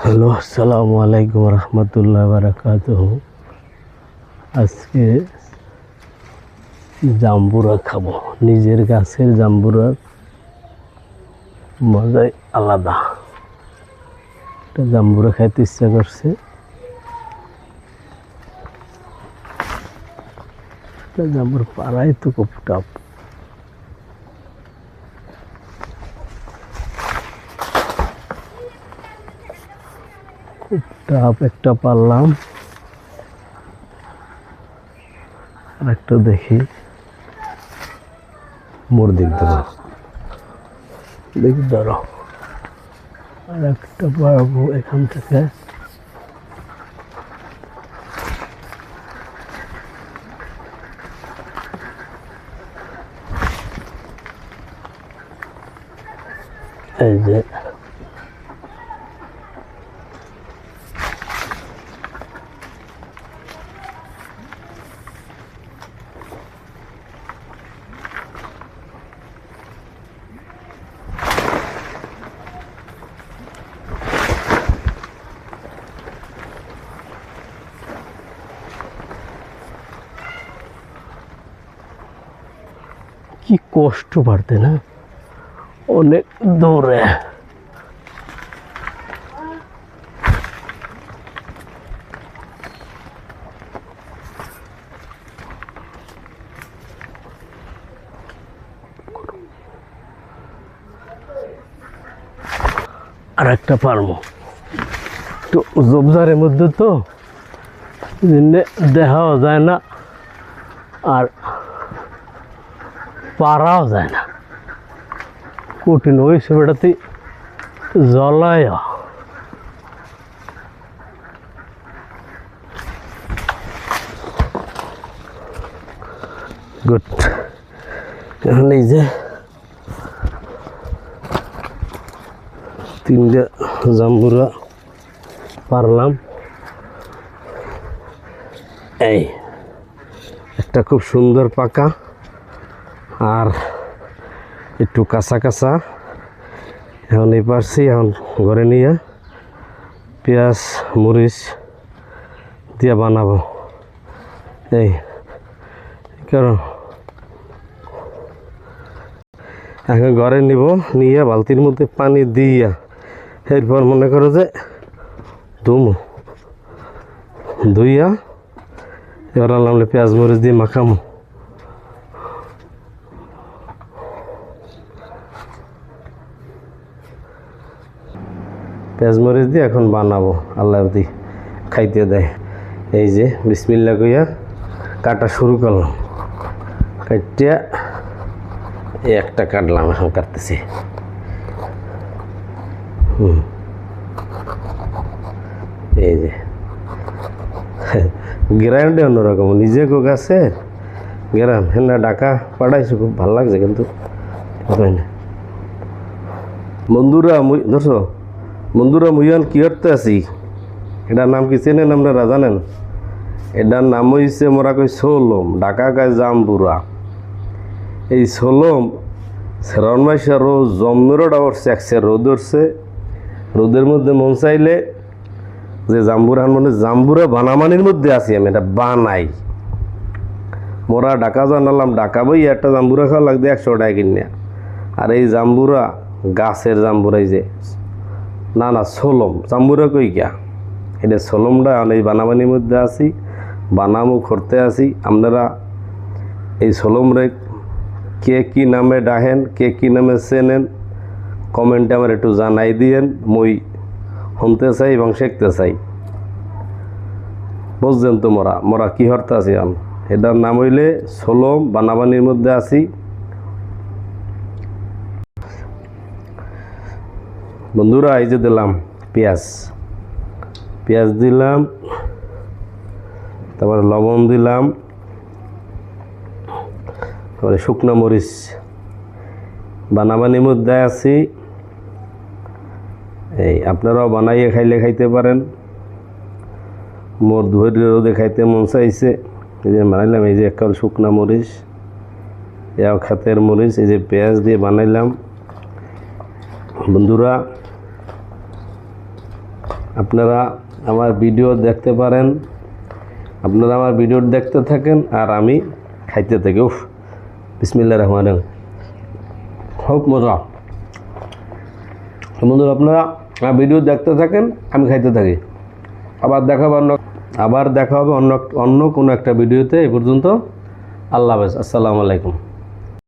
Hello, আসসালামু আলাইকুম রহমতুল্লাহ বারাকাত আজকে জাম্বুরা খাব, নিজের গাছের জাম্বুরার মজাই আলাদা। একটা জাম্বুরা খাইতে ইচ্ছা করছে। জাম্বুর পাড়াই তো খুব টাপ। টাপ একটা পারলাম। আর একটা দেখি। মোর দিক ধরো। দেখি ধরো। আর একটা পারব এখান থেকে। এই যে কি কষ্ট পারতে, না? অনেক দূরে। আর একটা পারব। তো জবজারের মধ্যে তো দেখাও যায় না। আর পারাও যায় না কঠিন ওই ছবিটাতে জলায় গুড যে পারলাম এই একটা খুব সুন্দর পাকা আর একটু কাঁচা কাঁচা। এখন এই পারছি, এখন ঘরে নিয়ে পেঁয়াজ, মরিচ দিয়ে বানাবো। এই কারণ। এখন ঘরে নিব, নিয়ে বালতির মধ্যে পানি দিয়া। এরপর মনে করো যে ধুমো। ধুইয়া এবার আনলাম পেঁয়াজ, মরিচ দিয়ে মাখামো। পেঁয়াজ মরিচ দিয়ে এখন বানাবো, আল্লাহ দি, খাইতে দেয়। এই যে, বিসমিল্লা কইয়া কাটা শুরু করলাম। কাটিয়া একটা কাটলাম, এখন কাটতেছি। হুম। এই যে। গ্রাউন্ডে অন্যরকম, নিজে গো গাছে গ্রাম, হেনা ডাকা পাঠাইছো, খুব ভালো লাগছে কিন্তু হয় বন্ধুরা ধরছো? বন্ধুরা মুইয়ান কি করতে আছি? এটার নাম কি চেনেন আপনারা, জানেন? এটার নাম হইছে মোরা কই সোলম ঢাকা গায়ে জামবুরা। এই সোলম শ্রাবণ মাসে রোজ জমনুরটা উঠছে একসে রোদ উঠছে। রোদের মধ্যে মন চাইলে যে জাম্বুরা মানে জাম্বুরা বানামানির মধ্যে আছি আমি, এটা বানাই। মোরা ঢাকা জানালাম ঢাকা বই একটা জাম্বুরা খাওয়া লাগবে একশো টাকা কিনে আর এই জাম্বুরা গাছের জাম্বুরাই যে না না, সোলম। জাম্বুরা কই গিয়া? এটা সোলমটা এই বানাবানির মধ্যে আছি বানামও করতে আছি। আপনারা এই সোলমরে কে কি নামে ডাহেন, কে কি নামে চেনেন, কমেন্টে আমার একটু জানাই দিয়েন। মই শুনতে চাই এবং শিখতে চাই। বুঝছেন তো মোরা? মোরা কি হরতে আছি এটার নাম হইলে সোলম বানাবানির মধ্যে আছি। বন্ধুরা, এই যে দিলাম পেঁয়াজ। পেঁয়াজ দিলাম, তারপরে লবণ দিলাম, তারপরে শুকনো মরিচ। বানাবানির মধ্যে আছি। এই আপনারাও বানাইয়ে খাইলে খাইতে পারেন। মোর ধৈর্য রোদে খাইতে মন চাইছে। এই যে বানাইলাম, এই যে একাল শুকনা মরিচ, এও খাতের মরিচ, এই যে পেঁয়াজ দিয়ে বানাইলাম। বন্ধুরা আপনারা আমার ভিডিও দেখতে পারেন, আপনারা আমার ভিডিও দেখতে থাকেন আর আমি খাইতে থাকি। উফ বিসমিল্লা রহমান খুব মজা। বন্ধুরা, আপনারা আমার ভিডিও দেখতে থাকেন, আমি খাইতে থাকি। আবার দেখা হবে অন্য, আবার দেখা হবে অন্য অন্য কোনো একটা ভিডিওতে। এ পর্যন্ত আল্লাহ হাফেজ। আসসালামু আলাইকুম।